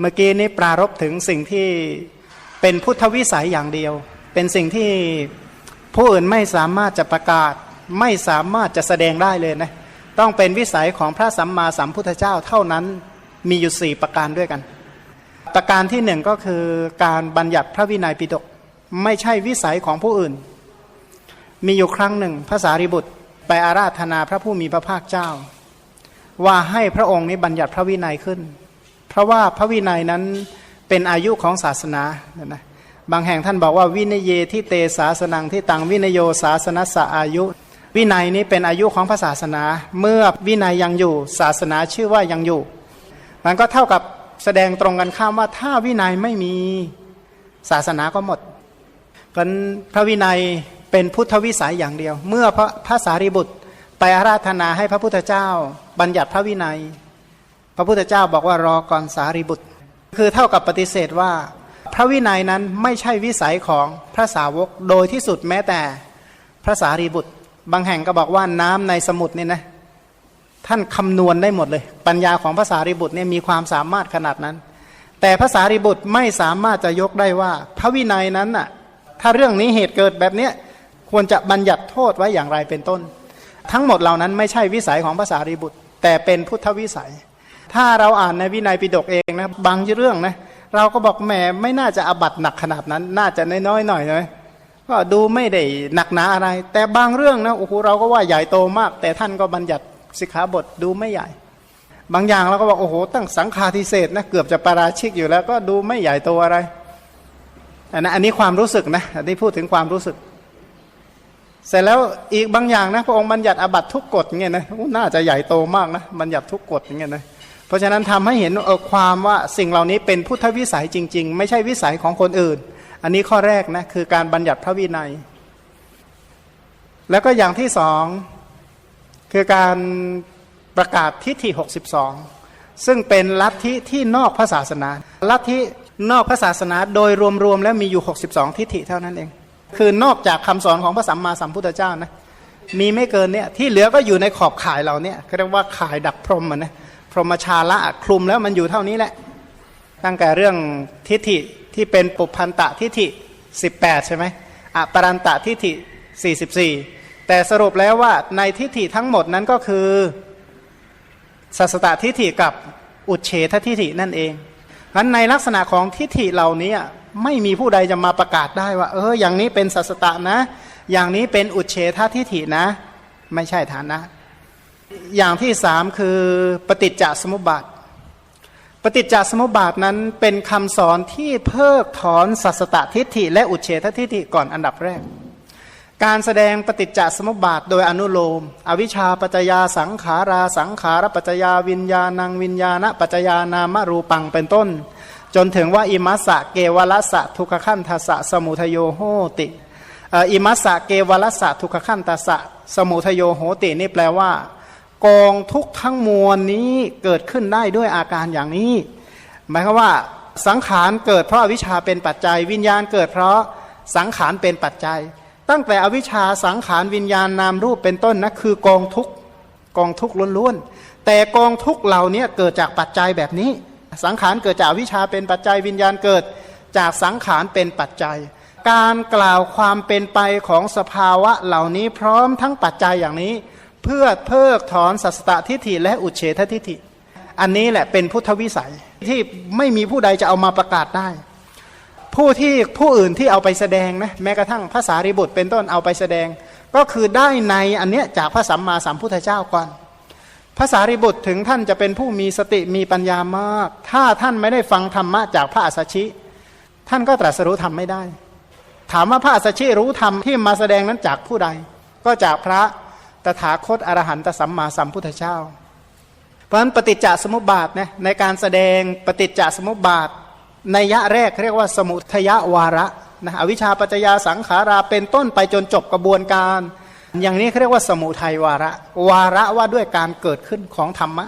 เมื่อกี้นี้ปรารบถึงสิ่งที่เป็นพุทธวิสัยอย่างเดียว เป็นสิ่งที่ผู้อื่นไม่สามารถจะประกาศ ไม่สามารถจะแสดงได้เลยนะต้องเป็นวิสัยของพระสัมมาสัมพุทธเจ้าเท่านั้นมีอยู่สี่ประการด้วยกัน ประการที่หนึ่งก็คือการบัญญัติพระวินัยปิฎกไม่ใช่วิสัยของผู้อื่น มีอยู่ครั้งหนึ่งพระสารีบุตรไปอาราธนาพระผู้มีพระภาคเจ้า ว่าให้พระองค์นี้บัญญัติพระวินัยขึ้น เพราะว่าพระวินัยนั้นเป็นอายุของศาสนานะบางแห่งท่านบอกว่าวินยเยที่เตศาสนังที่ตังวินโยศาสนสะอายุ วินัยนี้เป็นอายุของพระศาสนา เมื่อวินัยยังอยู่ ศาสนาชื่อว่ายังอยู่ มันก็เท่ากับแสดงตรงกันข้ามว่าถ้าวินัยไม่มีศาสนาก็หมดเพราะพระวินัยเป็นพุทธวิสัยอย่างเดียว เมื่อพระพระสารีบุตรไปอาราธนาให้พระพุทธเจ้า บัญญัติพระวินัย ระพุทธเจ้าบอกว่ารอก่อนสารีบุตร คือเท่ากับปฏิเสธว่า พระวินัยนั้นไม่ใช่วิสัยของพระสาวกโดยที่สุดแม้แต่พระสารีบุตร บางแห่งก็บอกว่าน้ำในสมุทรเนี่ยนะท่านคำนวณได้หมดเลย ปัญญาของภาษารีบุตรเนี่ยมีความสามารถขนาดนั้น แต่ภาษารีบุตรไม่สามารถจะยกได้ว่า พระวินัยนั้นน่ะถ้าเรื่องนี้เหตุเกิดแบบเนี้ยควรจะบัญญัติโทษไว้อย่างไรเป็นต้น ทั้งหมดเหล่านั้นไม่ใช่วิสัยของภาษารีบุตร แต่เป็นพุทธวิสัย ถ้าเราอ่านในวินัยปิฎกเองนะบางเรื่องนะเราก็บอกแหมไม่น่าจะอบัตหนักขนาดนั้น น่าจะน้อยๆหน่อยนะก็ดูไม่ได้หนักหนาอะไร แต่บางเรื่องนะโอ้โหเราก็ว่าใหญ่โตมาก แต่ท่านก็บัญญัติสิกขาบทดูไม่ใหญ่ บางอย่างเราก็บอกโอ้โหตั้งสังฆาทิเศษนะเกือบจะปาราชิกอยู่แล้ว ก็ดูไม่ใหญ่โตอะไรอันนั้นอันนี้ความรู้สึกนะอันนี้พูดถึงความรู้สึก เสร็จแล้วอีกบางอย่างนะพระองค์บัญญัติอบัตทุกกฎเงี้ยนะน่าจะใหญ่โตมากนะบัญญัติทุกกฎเงี้ยนะ เพราะฉะนั้นทำให้เห็นความว่าสิ่งเหล่านี้เป็นพุทธวิสัยจริง ๆ ไม่ใช่วิสัยของคนอื่น อันนี้ข้อแรกนะคือการบัญญัติพระวินัย แล้วก็อย่างที่สองคือการประกาศทิฏฐิ 62 ซึ่งเป็นลัทธิที่นอกพระศาสนา ลัทธินอกพระศาสนาโดยรวมๆแล้วมีอยู่ 62 ทิฏฐิเท่านั้นเอง คือนอกจากคำสอนของพระสัมมาสัมพุทธเจ้านะมีไม่เกินเนี่ยที่เหลือก็อยู่ในขอบข่ายเราเนี่ยเรียกว่าข่ายดักพรหมนะ พรหมชาละคลุมแล้วมันอยู่เท่านี้แหละ ตั้งแต่เรื่องทิฏฐิที่เป็นปุพันตะทิฏฐิ 18 ใช่ไหมอปรันตะทิฏฐิ 44 แต่สรุปแล้วว่าในทิฏฐิทั้งหมดนั้นก็คือสัสตตทิฏฐิกับอุเฉททิฏฐินั่นเองนั้นในลักษณะของทิฏฐิเหล่านี้ไม่มีผู้ใดจะมาประกาศได้ว่า เอออย่างนี้เป็นสัสตะนะ อย่างนี้เป็นอุเฉททิฏฐินะ ไม่ใช่ฐานะ อย่างที่สามคือปฏิจจสมุปบาท ปฏิจจสมุปบาทนั้นเป็นคำสอนที่เพิกถอนสัสตตทิฏฐิและอุเฉททิฏฐิก่อนอันดับแรก การแสดงปฏิจจสมุปบาทโดยอนุโลม อวิชชาปัจจยาสังขาราสังขารปัจจยาวิญญาณังวิญญาณปัจจยานามรูปังเป็นต้น จนถึงว่าอิมัสสะเกวลัสสะทุกขันทัสสะสมุทโยโหติอิมัสสะเกวลัสสะทุกขันทัสสะสมุทโยโหตินี่แปลว่า กองทุกทั้งมวลนี้เกิดขึ้นได้ด้วยอาการอย่างนี้ หมายความว่าสังขารเกิดเพราะอวิชชาเป็นปัจจัย วิญญาณเกิดเพราะสังขารเป็นปัจจัย ตั้งแต่อวิชชาสังขารวิญญาณนามรูปเป็นต้นนะคือกองทุกกองทุกล้วนๆแต่กองทุกเหล่านี้เกิดจากปัจจัยแบบนี้ สังขารเกิดจากวิชาเป็นปัจจัยวิญญาณเกิดจากสังขารเป็นปัจจัย การกล่าวความเป็นไปของสภาวะเหล่านี้พร้อมทั้งปัจจัยอย่างนี้ เพื่อเพิกถอนสัสตทิฏฐิและอุเฉททิฏฐิ อันนี้แหละเป็นพุทธวิสัยที่ไม่มีผู้ใดจะเอามาประกาศได้ ผู้ที่ผู้อื่นที่เอาไปแสดงนะแม้กระทั่งภาษาริบุตรเป็นต้นเอาไปแสดง ก็คือได้ในอันเนี้ยจากพระสัมมาสัมพุทธเจ้าก่อนภาษาริบุตรถึงท่านจะเป็นผู้มีสติมีปัญญามาก ถ้าท่านไม่ได้ฟังธรรมะจากพระอัสสชิ ท่านก็ตรัสรู้ธรรมไม่ได้ ถามว่าพระอัสสชิรู้ธรรมที่มาแสดงนั้นจากผู้ใด ก็จากพระ ตถาคตอรหันตสัมมาสัมพุทธเจ้า เพราะฉะนั้นปฏิจจสมุปบาทนะในการแสดงปฏิจจสมุปบาทในยะแรกเรียกว่าสมุทยวาระนะอวิชชาปัจจยาสังขาราเป็นต้นไปจนจบกระบวนการ อย่างนี้เขาเรียกว่าสมุทัยวาระ วาระว่าด้วยการเกิดขึ้นของธรรมะ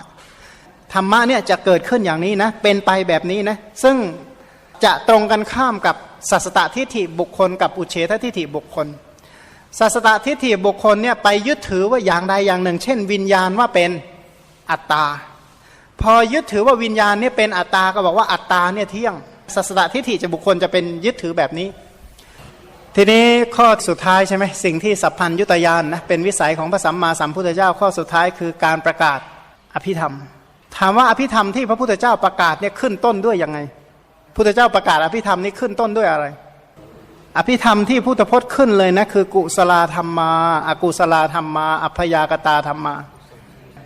ธรรมะเนี่ยจะเกิดขึ้นอย่างนี้นะเป็นไปแบบนี้นะซึ่งจะตรงกันข้ามกับสัสตตทิฏฐิบุคคล กับอุเฉททิฏฐิบุคคล สัสตทิฏฐิบุคคลเนี่ยไปยึดถือว่าอย่างใดอย่างหนึ่ง เช่น วิญญาณว่าเป็นอัตตา พอยึดถือว่าวิญญาณเนี่ยเป็นอัตตาก็บอกว่าอัตตาเนี่ยเที่ยงสัสตทิฏฐิจะบุคคลจะเป็นยึดถือแบบนี้ ทีนี้ข้อสุดท้ายใช่ไหมสิ่งที่สัพพัญยุตยานนะเป็นวิสัยของพระสัมมาสัมพุทธเจ้าข้อสุดท้ายคือการประกาศอภิธรรม ถามว่าอภิธรรมที่พระพุทธเจ้าประกาศเนี่ยขึ้นต้นด้วยยังไงพุทธเจ้าประกาศอภิธรรมนี้ขึ้นต้นด้วยอะไร อภิธรรมที่พุทธพจน์ขึ้นเลยนะคือกุศลธรรมาอากุศลธรรมาอัพยากตาธรรมา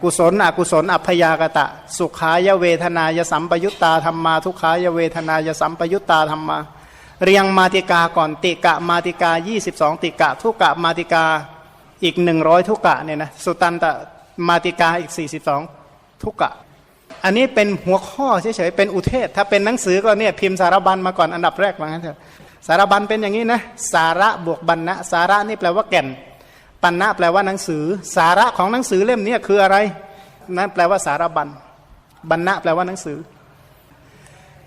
กุศลอกุศลอัพยากตะ สุขายเวทนายสัมปยุตตาธรรมา ทุกขายเวทนายสัมปยุตตาธรรมา เรียงมาติกาก่อนติกะมาติกา 22 ติกะ ทุกะมาติกาอีก 100 ทุกะเนี่ยนะสุตันตมาติกาอีก 42 ทุกะ อันนี้เป็นหัวข้อเฉยๆเป็นอุเทศ ถ้าเป็นหนังสือก็เนี่ยพิมพ์สารบัญมาก่อนอันดับแรกว่างั้นเถอะ สารบัญเป็นอย่างนี้นะสาระบวกบรรณะสาระนี่แปลว่าแก่นปัญะแปลว่าหนังสือ สาระของหนังสือเล่มนี้คืออะไรนั่นแปลว่าสารบัญบรรณะแปลว่าหนังสือ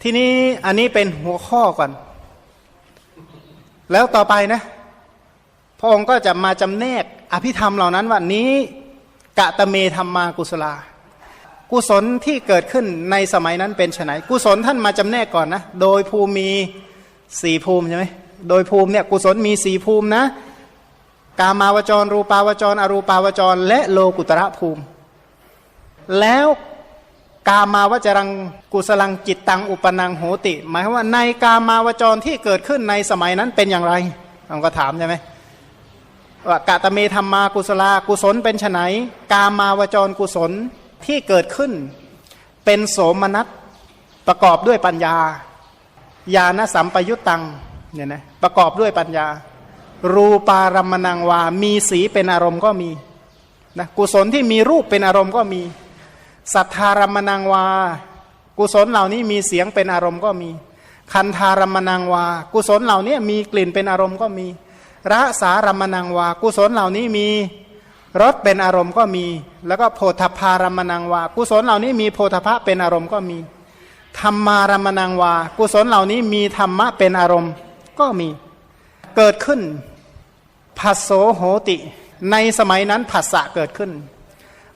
ทีนี้อันนี้เป็นหัวข้อก่อน แล้วต่อไปนะ พระองค์ก็จะมาจำแนกอภิธรรมเหล่านั้นว่านี้กะตะเมธรรมากุศลา กุศลที่เกิดขึ้นในสมัยนั้นเป็นไฉนกุศลท่านมาจำแนกก่อนนะ โดยภูมิมี สี่ภูมิใช่ไหมโดยภูมิเนี่ยกุศลมีสี่ภูมินะกามาวจร รูปาวจร อรูปาวจร และโลกุตระภูมิ แล้วกามาวจรังกุศลังจิตตังอุปนังโหติ หมายความว่าในกามาวจรที่เกิดขึ้นในสมัยนั้นเป็นอย่างไรเราก็ถามใช่ไหมว่ากะตะเมธรรมากุศลากุศลเป็นไฉนกามาวจรกุศลที่เกิดขึ้น เป็นโสมนัสประกอบด้วยปัญญา ญาณสัมปยุตตังเนี่ยนะประกอบด้วยปัญญา รูปารมณังวา มีสีเป็นอารมณ์ก็มีนะกุศลที่มีรูปเป็นอารมณ์ก็มี สัทธารมณังวา กุศลเหล่านี้มีเสียงเป็นอารมณ์ก็มี คันธารมณังวา กุศลเหล่านี้มีกลิ่นเป็นอารมณ์ก็มีรสารมณังวา กุศลเหล่านี้มีรสเป็นอารมณ์ก็มี แล้วก็โพธพารมณังวา กุศลเหล่านี้มีโพธพะเป็นอารมณ์ก็มี ธรรมารมณังวา กุศลเหล่านี้มีธรรมะเป็นอารมณ์ก็มีเกิดขึ้นผัสโสโหติ ในสมัยนั้นผัสสะเกิดขึ้น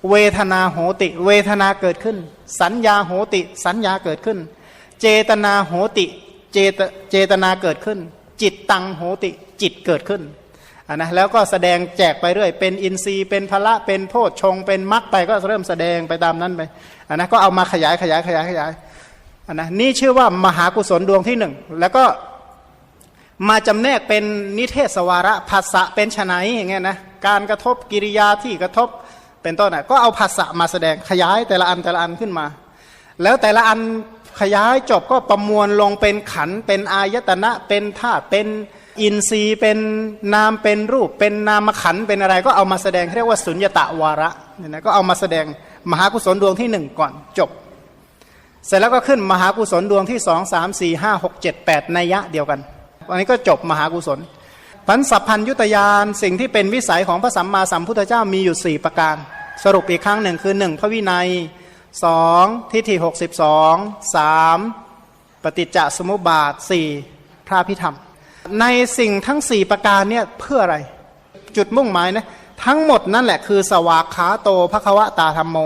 เวทนาโหติ เวทนาเกิดขึ้น สัญญาโหติ สัญญาเกิดขึ้น เจตนาโหติเจตเจตนาเกิดขึ้น จิตตังโหติจิตเกิดขึ้นอะนะแล้วก็แสดงแจกไปเรื่อย เป็นอินทรีย์เป็นพละเป็นโพชฌงเป็นมรรคไปก็เริ่มแสดงไปตามนั้นไปอะนะก็เอามาขยายขยายขยายขยาย อะนะนี่ชื่อว่ามหากุศลดวงที่หนึ่งแล้วก็มาจำแนกเป็นนิเทศวาระภาษะเป็นไฉนอย่างเงี้ยนะการกระทบกิริยาที่กระทบเป็นต้นอะก็เอาภาษะมาแสดงขยายแต่ละอันแต่ละอันขึ้นมา แล้วแต่ละอันขยายจบก็ประมวลลงเป็นขันเป็นอายตนะเป็นธาตุเป็นอินทรีย์เป็นนามเป็นรูป เป็นนามขันเป็นอะไรก็เอามาแสดงเรียกว่าสุญญตะวาระเนี่ยนะก็เอามาแสดงมหากุศลดวงที่หนึ่งก่อนจบ เสร็จแล้วก็ขึ้นมหากุศลดวงที่สองสามสี่ห้าหกเจ็ดแปดนัยยะเดียวกันวันนี้ก็จบมหากุศลพันสัพพัญยุตยานสิ่งที่เป็นวิสัยของพระสัมมาสัมพุทธเจ้ามีอยู่สี่ประการ สรุปอีกครั้งหนึ่งคือหนึ่งพระวินัยสองทิฏฐิหกสิบสองสามปฏิจจสมุปบาทสี่พระพิธรรม ในสิ่งทั้งสี่ประการเนี่ยเพื่ออะไร จุดมุ่งหมายนะทั้งหมดนั่นแหละคือสวากขาโตภควตาธรรมโม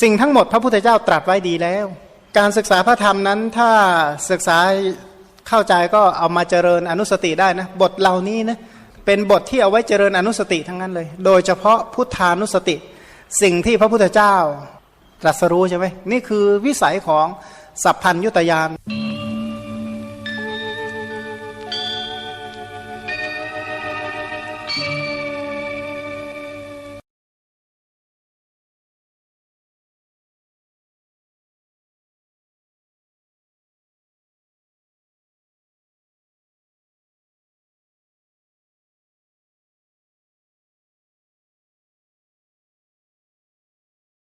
สิ่งทั้งหมดพระพุทธเจ้าตรัสไว้ดีแล้ว การศึกษาพระธรรมนั้นถ้าศึกษาเข้าใจก็เอามาเจริญอนุสติได้นะบทเหล่านี้นะเป็นบทที่เอาไว้เจริญอนุสติทั้งนั้นเลย โดยเฉพาะพุทธานุสติ สิ่งที่พระพุทธเจ้าตรัสรู้ใช่ไหมนี่คือวิสัยของสัพพัญยุตยาน